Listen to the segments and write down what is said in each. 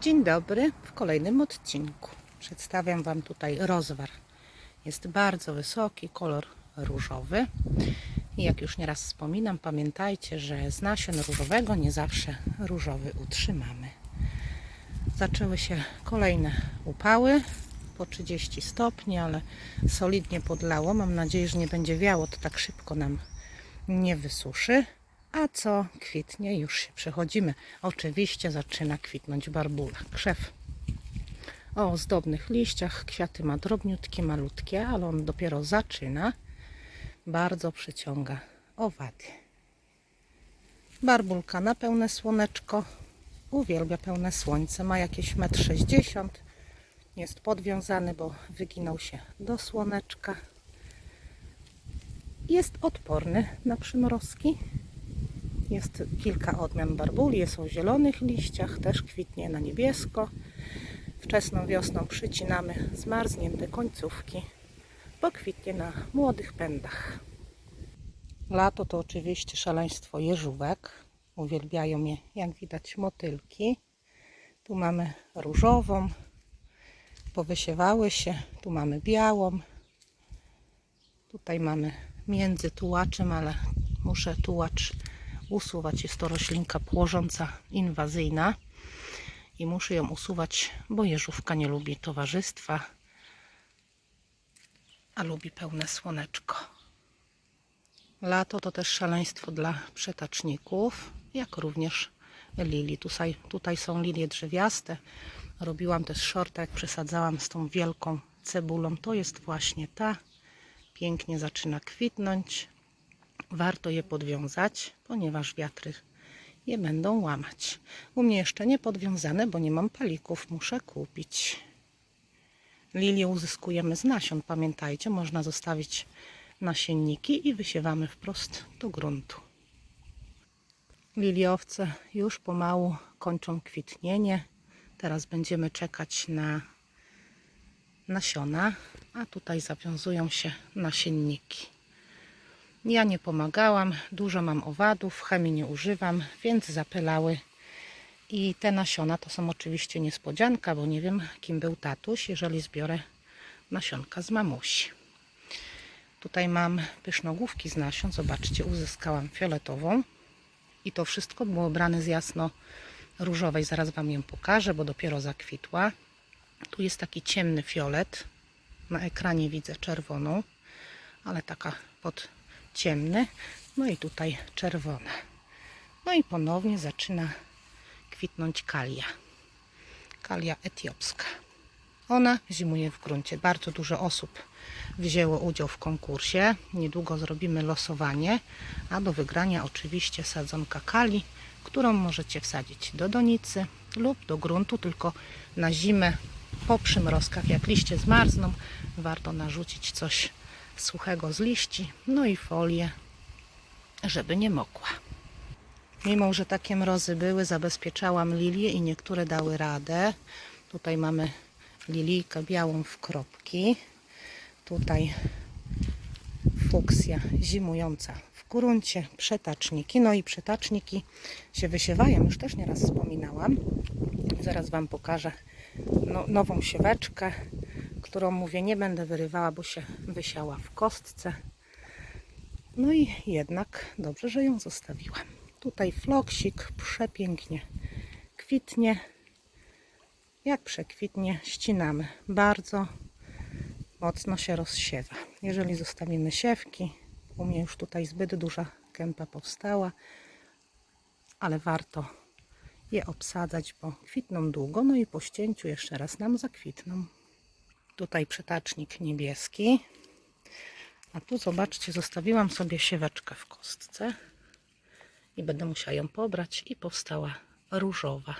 Dzień dobry, w kolejnym odcinku przedstawiam Wam tutaj rozwar. Jest bardzo wysoki, kolor różowy. I jak już nieraz wspominam, pamiętajcie, że z nasion różowego nie zawsze różowy utrzymamy. Zaczęły się kolejne upały po 30 stopni, ale solidnie podlało. Mam nadzieję, że nie będzie wiało, to tak szybko nam nie wysuszy. A co kwitnie, już się przechodzimy. Oczywiście zaczyna kwitnąć barbula, krzew. O ozdobnych liściach, kwiaty ma drobniutkie, malutkie, ale on dopiero zaczyna. Bardzo przyciąga owady. Barbulka na pełne słoneczko. Uwielbia pełne słońce. Ma jakieś 1,60 m. Jest podwiązany, bo wyginął się do słoneczka. Jest odporny na przymrozki. Jest kilka odmian barbuli, jest o zielonych liściach, też kwitnie na niebiesko. Wczesną wiosną przycinamy zmarznięte końcówki, bo kwitnie na młodych pędach. Lato to oczywiście szaleństwo jeżówek. Uwielbiają je, jak widać, motylki. Tu mamy różową, powysiewały się. Tu mamy białą. Tutaj mamy między tułaczem, ale muszę tułacz usuwać. Jest to roślinka płożąca inwazyjna i muszę ją usuwać, bo jeżówka nie lubi towarzystwa, a lubi pełne słoneczko. Lato to też szaleństwo dla przetaczników, jak również lilii. Tutaj, tutaj są lilie drzewiaste. Robiłam też shorta, jak przesadzałam z tą wielką cebulą. To jest właśnie ta. Pięknie zaczyna kwitnąć. Warto je podwiązać, ponieważ wiatry je będą łamać. U mnie jeszcze nie podwiązane, bo nie mam palików. Muszę kupić. Lilię uzyskujemy z nasion. Pamiętajcie, można zostawić nasienniki i wysiewamy wprost do gruntu. Liliowce już pomału kończą kwitnienie. Teraz będziemy czekać na nasiona, a tutaj zawiązują się nasienniki. Ja nie pomagałam, dużo mam owadów, chemii nie używam, więc zapylały. I te nasiona to są oczywiście niespodzianka, bo nie wiem kim był tatuś, jeżeli zbiorę nasionka z mamusi. Tutaj mam pysznogłówki z nasion, zobaczcie, uzyskałam fioletową. I to wszystko było brane z jasno różowej, zaraz Wam ją pokażę, bo dopiero zakwitła. Tu jest taki ciemny fiolet, na ekranie widzę czerwoną, ale taka pod ciemny, no i tutaj czerwone. No i ponownie zaczyna kwitnąć kalia. Kalia etiopska. Ona zimuje w gruncie. Bardzo dużo osób wzięło udział w konkursie. Niedługo zrobimy losowanie, a do wygrania oczywiście sadzonka kali, którą możecie wsadzić do donicy lub do gruntu, tylko na zimę po przymrozkach, jak liście zmarzną, warto narzucić coś suchego z liści, no i folię, żeby nie mokła. Mimo, że takie mrozy były, zabezpieczałam lilię i niektóre dały radę. Tutaj mamy lilijkę białą w kropki. Tutaj fuksja zimująca w gruncie, przetaczniki. No i przetaczniki się wysiewają, już też nieraz wspominałam. Zaraz Wam pokażę no, nową sieweczkę, którą mówię nie będę wyrywała, bo się wysiała w kostce. No i jednak dobrze, że ją zostawiłam. Tutaj floksik przepięknie kwitnie. Jak przekwitnie, ścinamy. Bardzo mocno się rozsiewa. Jeżeli zostawimy siewki, u mnie już tutaj zbyt duża kępa powstała, ale warto je obsadzać, bo kwitną długo, no i po ścięciu jeszcze raz nam zakwitną. Tutaj przetacznik niebieski. A tu zobaczcie, zostawiłam sobie sieweczkę w kostce i będę musiała ją pobrać i powstała różowa.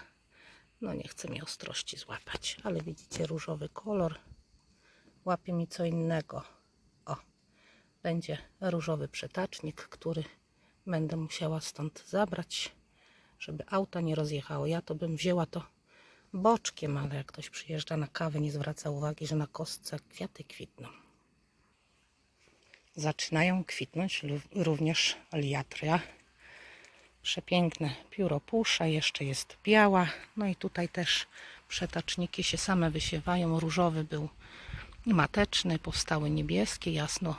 No nie chcę mi ostrości złapać, ale widzicie różowy kolor. Łapie mi co innego. O, będzie różowy przetacznik, który będę musiała stąd zabrać, żeby auto nie rozjechało. Ja to bym wzięła to boczkiem, ale jak ktoś przyjeżdża na kawę, nie zwraca uwagi, że na kostce kwiaty kwitną. Zaczynają kwitnąć również liatria. Przepiękne pióropusza, jeszcze jest biała. No i tutaj też przetaczniki się same wysiewają. Różowy był mateczny, powstały niebieskie, jasno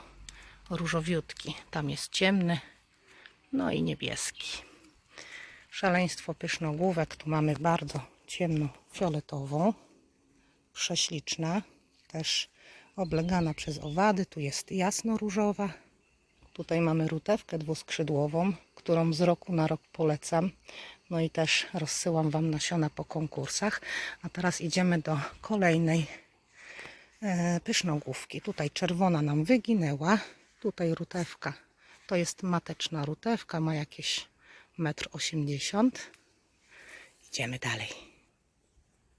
różowiutki. Tam jest ciemny, no i niebieski. Szaleństwo pysznogłówek. Tu mamy bardzo ciemno fioletową. Prześliczna. Też oblegana przez owady. Tu jest jasno różowa. Tutaj mamy rutewkę dwuskrzydłową, którą z roku na rok polecam. No i też rozsyłam Wam nasiona po konkursach. A teraz idziemy do kolejnej e, pysznogłówki. Tutaj czerwona nam wyginęła. Tutaj rutewka. To jest mateczna rutewka, ma jakieś 1,80 m. Idziemy dalej.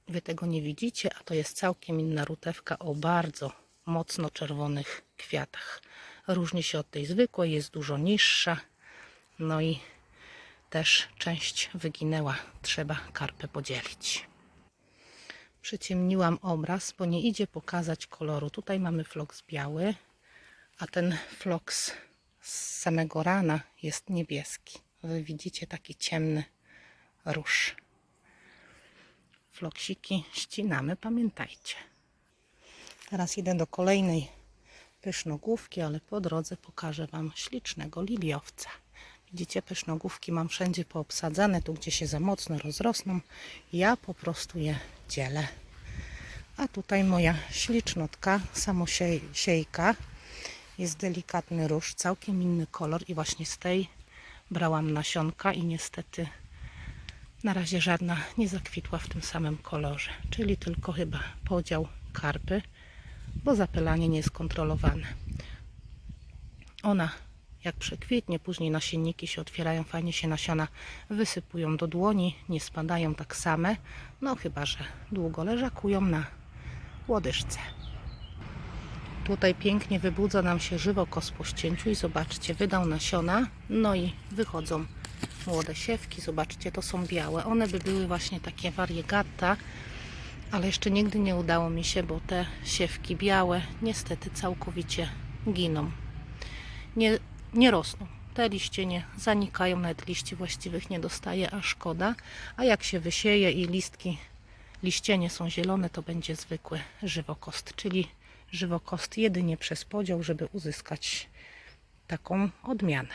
Wy tego nie widzicie, a to jest całkiem inna rutewka o bardzo mocno czerwonych kwiatach. Różni się od tej zwykłej, jest dużo niższa. No i też część wyginęła. Trzeba karpę podzielić. Przyciemniłam obraz, bo nie idzie pokazać koloru. Tutaj mamy floks biały, a ten floks z samego rana jest niebieski. Wy widzicie taki ciemny róż. Floksiki ścinamy, pamiętajcie. Teraz idę do kolejnej pysznogłówki, ale po drodze pokażę Wam ślicznego liliowca. Widzicie, pysznogłówki mam wszędzie poobsadzane, tu gdzie się za mocno rozrosną, ja po prostu je dzielę. A tutaj moja ślicznotka, samosiejka, jest delikatny róż, całkiem inny kolor i właśnie z tej brałam nasionka i niestety na razie żadna nie zakwitła w tym samym kolorze, czyli tylko chyba podział karpy, bo zapylanie nie jest kontrolowane. Ona jak przekwitnie, później nasienniki się otwierają, fajnie się nasiona wysypują do dłoni, nie spadają tak same, no chyba, że długo leżakują na łodyżce. Tutaj pięknie wybudza nam się żywokos po ścięciu i zobaczcie, wydał nasiona, no i wychodzą młode siewki, zobaczcie, to są białe. One by były właśnie takie variegata, ale jeszcze nigdy nie udało mi się, bo te siewki białe niestety całkowicie giną. Nie, nie rosną. Te liście nie zanikają, nawet liści właściwych nie dostaje, a szkoda. A jak się wysieje i listki, liście nie są zielone, to będzie zwykły żywokost, czyli żywokost jedynie przez podział, żeby uzyskać taką odmianę.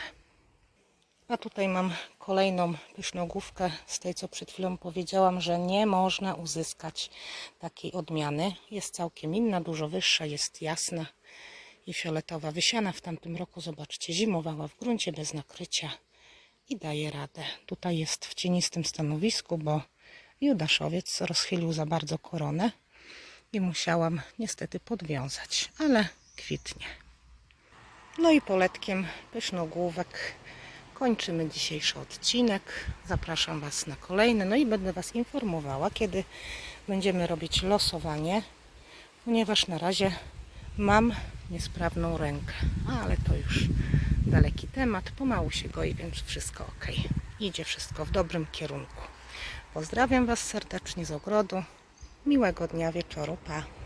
A tutaj mam kolejną pysznogłówkę z tej, co przed chwilą powiedziałam, że nie można uzyskać takiej odmiany. Jest całkiem inna, dużo wyższa, jest jasna i fioletowa. Wysiana w tamtym roku, zobaczcie, zimowała w gruncie bez nakrycia i daje radę. Tutaj jest w cienistym stanowisku, bo Judaszowiec rozchylił za bardzo koronę i musiałam niestety podwiązać, ale kwitnie. No i poletkiem pysznogłówek kończymy dzisiejszy odcinek. Zapraszam Was na kolejny, no i będę Was informowała, kiedy będziemy robić losowanie, ponieważ na razie mam niesprawną rękę, ale to już daleki temat, pomału się goi, więc wszystko ok. Idzie wszystko w dobrym kierunku. Pozdrawiam Was serdecznie z ogrodu. Miłego dnia wieczoru, pa!